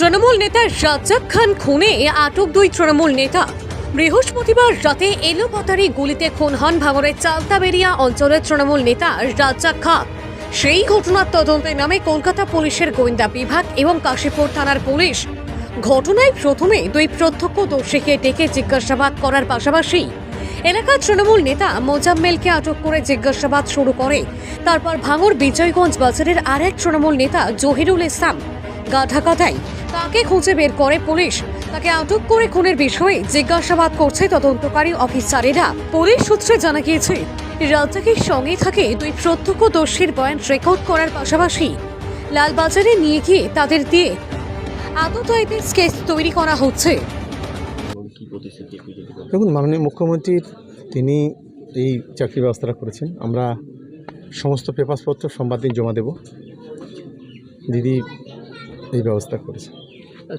তৃণমূল নেতা রাজ্জাক খান খুনে আটক দুই তৃণমূল নেতা। বৃহস্পতিবার রাতে এলোপাতারি গুলিতে খুন হন ভাঙড়ের চালতাবেরিয়া অঞ্চলের তৃণমূল নেতা রাজ্জাক খান। সেই ঘটনার তদন্তে নামে কলকাতা পুলিশের গোয়েন্দা বিভাগ এবং কাশীপুর থানার পুলিশ ঘটনায় প্রথমে দুই প্রত্যক্ষদর্শীকে ডেকে জিজ্ঞাসাবাদ করার পাশাপাশি এলাকার তৃণমূল নেতা মোজাম্মেলকে আটক করে জিজ্ঞাসাবাদ শুরু করে। তারপর ভাঙড় বিজয়গঞ্জ বাজারের আরেক তৃণমূল নেতা জহিরুল ইসলাম গাধাকাটাই তাকে খুঁজে বের করে পুলিশ। তাকে আটক করে খুনের বিষয়ে জিজ্ঞাসাবাদ করছে তদন্তকারী অফিসারেরা। পুলিশ সূত্রে জানা গিয়েছে রাজ্জাকের সঙ্গে থাকে দুই প্রত্যক্ষদর্শীর বয়ান রেকর্ড করার পাশাপাশি লালবাজারে নিয়ে গিয়ে তাদের দিয়ে আততায়ীদের স্কেচ তৈরি করা হচ্ছে। দেখুন, মাননীয় মুখ্যমন্ত্রীর তিনি এই চাকরি ব্যবস্থাটা করেছেন। আমরা সমস্ত পেপারসপত্র সোমবার দিন জমা দেব। দিদি এই ব্যবস্থা করেছে।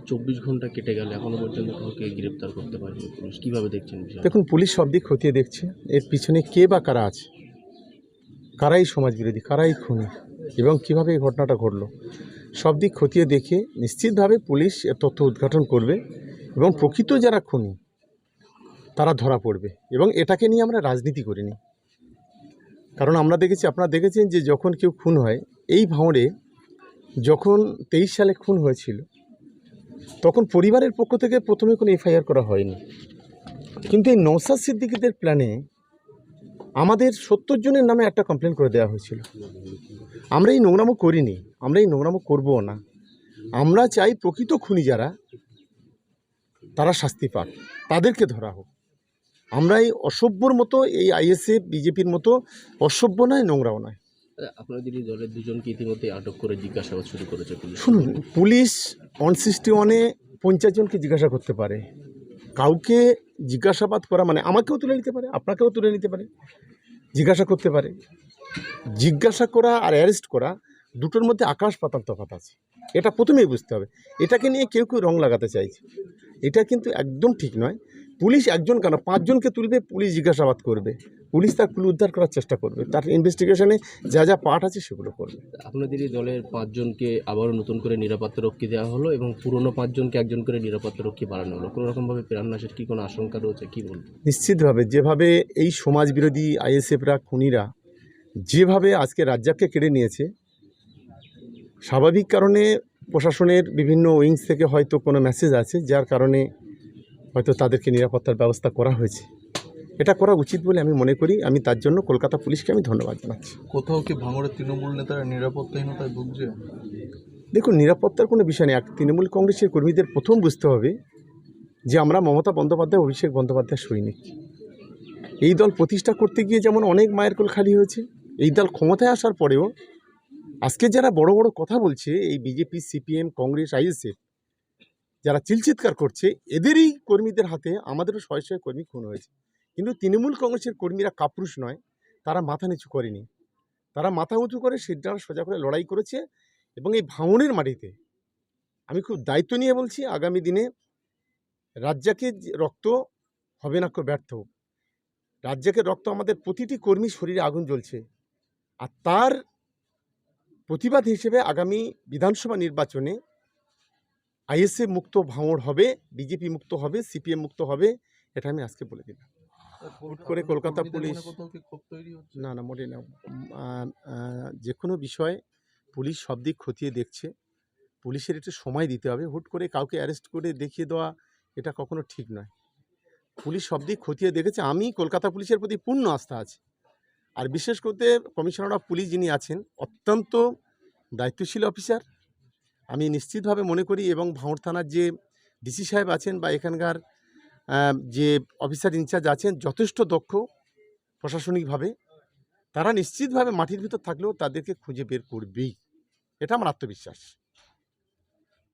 চব্বিশ ঘণ্টা কেটে গেলে এখনও পর্যন্ত কাউকে গ্রেপ্তার করতে পারেনি পুলিশ। কীভাবে দেখছেন দেখুন পুলিশ সব দিক খতিয়ে দেখছে। এর পিছনে কে বা কারা আছে? কারাই সমাজ বিরোধী কারাই খুনি এবং কীভাবে এই ঘটনাটা ঘটলো? সব দিক খতিয়ে দেখে নিশ্চিতভাবে পুলিশ এর তথ্য উদ্ঘাটন করবে এবং প্রকৃত যারা খুনি তারা ধরা পড়বে এবং এটাকে নিয়ে আমরা রাজনীতি করিনি। কারণ আমরা দেখেছি আপনারা দেখেছেন যে যখন কেউ খুন হয় এই ভাঁড়ে যখন তেইশ সালে খুন হয়েছিল, তখন পরিবারের পক্ষ থেকে প্রথমে কোনো এফআইআর করা হয়নি। কিন্তু এই নৌসাদ সিদ্দিকিদের প্ল্যানে আমাদের সত্তর জনের নামে একটা কমপ্লেন করে দেওয়া হয়েছিল। আমরা এই নোংরামো করিনি, আমরা এই নোংরামো করব না। আমরা চাই প্রকৃত খুনি যারা, তারা শাস্তি পাক, তাদেরকে ধরা হোক। আমরা এই অসভ্যর মতো, এই আইএসএফ, বিজেপির মতো অসভ্য নয়, নোংরাও নয়। আপনার দিদি দলের দুজনকে ইতিমধ্যে আটক করে জিজ্ঞাসাবাদ শুরু করেছে পুলিশ। শুনুন, পুলিশ ওয়ান সিক্সটি ওয়ানে পঞ্চাশ জনকে জিজ্ঞাসা করতে পারে। কাউকে জিজ্ঞাসাবাদ করা মানে আমাকেও তুলে নিতে পারে, আপনাকেও তুলে নিতে পারে, জিজ্ঞাসা করতে পারে। জিজ্ঞাসা করা আর অ্যারেস্ট করা দুটোর মধ্যে আকাশ পাতাল তফাৎ আছে। এটা প্রথমেই বুঝতে হবে। এটাকে নিয়ে কেউ কেউ রং লাগাতে চাইছে। এটা কিন্তু একদম ঠিক নয়। পুলিশ একজন কেন? পাঁচজনকে তুলবে পুলিশ জিজ্ঞাসাবাদ করবে। পুলিশ তার ক্লু উদ্ধার করার চেষ্টা করবে। তার ইনভেস্টিগেশনে যা যা পার্ট আছে সেগুলো করবে। আপনার দিদি দলের পাঁচজনকে আবারও নতুন করে নিরাপত্তা রক্ষী দেওয়া হলো এবং পুরনো পাঁচজনকে একজন করে নিরাপত্তা রক্ষী বাড়ানো হলো। কোনো রকমভাবে প্রাণনাশের কি কোনো আশঙ্কা রয়েছে? কি বলব নিশ্চিতভাবে যেভাবে এই সমাজ বিরোধী আইএসএফরা খুনিরা যেভাবে আজকে রাজ্জাককে কেড়ে নিয়েছে স্বাভাবিক কারণে প্রশাসনের বিভিন্ন উইংস থেকে হয়তো কোনো মেসেজ আছে যার কারণে হয়তো তাদেরকে নিরাপত্তার ব্যবস্থা করা হয়েছে। এটা করা উচিত বলে আমি মনে করি। আমি তার জন্য কলকাতা পুলিশকে আমি ধন্যবাদ জানাচ্ছি। কোথাও কি ভাঙড়ের তৃণমূল নেতারা নিরাপত্তাহীনতায় ভুগছে দেখুন নিরাপত্তার কোনো বিষয় নেই। এক তৃণমূল কংগ্রেসের কর্মীদের প্রথম বুঝতে হবে যে আমরা মমতা বন্দ্যোপাধ্যায় অভিষেক বন্দ্যোপাধ্যায় সৈনিক। এই দল প্রতিষ্ঠা করতে গিয়ে যেমন অনেক মায়ের কোল খালি হয়েছে এই দল ক্ষমতায় আসার পরেও আজকে যারা বড় বড় কথা বলছে এই বিজেপি সিপিএম কংগ্রেস আইএসএফ যারা চিলচিৎকার করছে, এদেরই কর্মীদের হাতে আমাদেরও শয়ে শয়ে কর্মী খুন হয়েছে। কিন্তু তৃণমূল কংগ্রেসের কর্মীরা কাপুরুষ নয়, তারা মাথা নিচু করেনি। তারা মাথা উঁচু করে সিদ্ধান্ত সোজা করে লড়াই করেছে এবং এই ভাঙনের মাটিতে আমি খুব দায়িত্ব নিয়ে বলছি, আগামী দিনে রাজ্জাকের যে রক্ত হবে না ব্যর্থ। রাজ্জাকের রক্ত আমাদের প্রতিটি কর্মী শরীরে আগুন জ্বলছে। আর তার প্রতিবাদ হিসেবে আগামী বিধানসভা নির্বাচনে আইএসএ মুক্ত ভাঙড় হবে বিজেপি মুক্ত হবে সিপিএম মুক্ত হবে এটা আমি আজকে বলে দিলাম। হুট করে কলকাতা পুলিশ- না না মোটে না। যে কোনো বিষয় পুলিশ সব দিক খতিয়ে দেখছে। পুলিশের একটু সময় দিতে হবে। হুট করে কাউকে অ্যারেস্ট করে দেখিয়ে দেওয়া এটা কখনো ঠিক নয়। পুলিশ সব দিক খতিয়ে দেখেছে। আমি কলকাতা পুলিশের প্রতি পূর্ণ আস্থা আছে। আর বিশেষ করে কমিশনার অফ পুলিশ যিনি আছেন অত্যন্ত দায়িত্বশীল অফিসার আমি নিশ্চিতভাবে মনে করি এবং ভাঁড় থানার যে ডিসি সাহেব আছেন বা এখানকার যে অফিসার ইনচার্জ আছেন যথেষ্ট দক্ষ প্রশাসনিকভাবে। তারা নিশ্চিতভাবে মাটির ভিতর থাকলেও তাদেরকে খুঁজে বের করবেই। এটা আমার আত্মবিশ্বাস।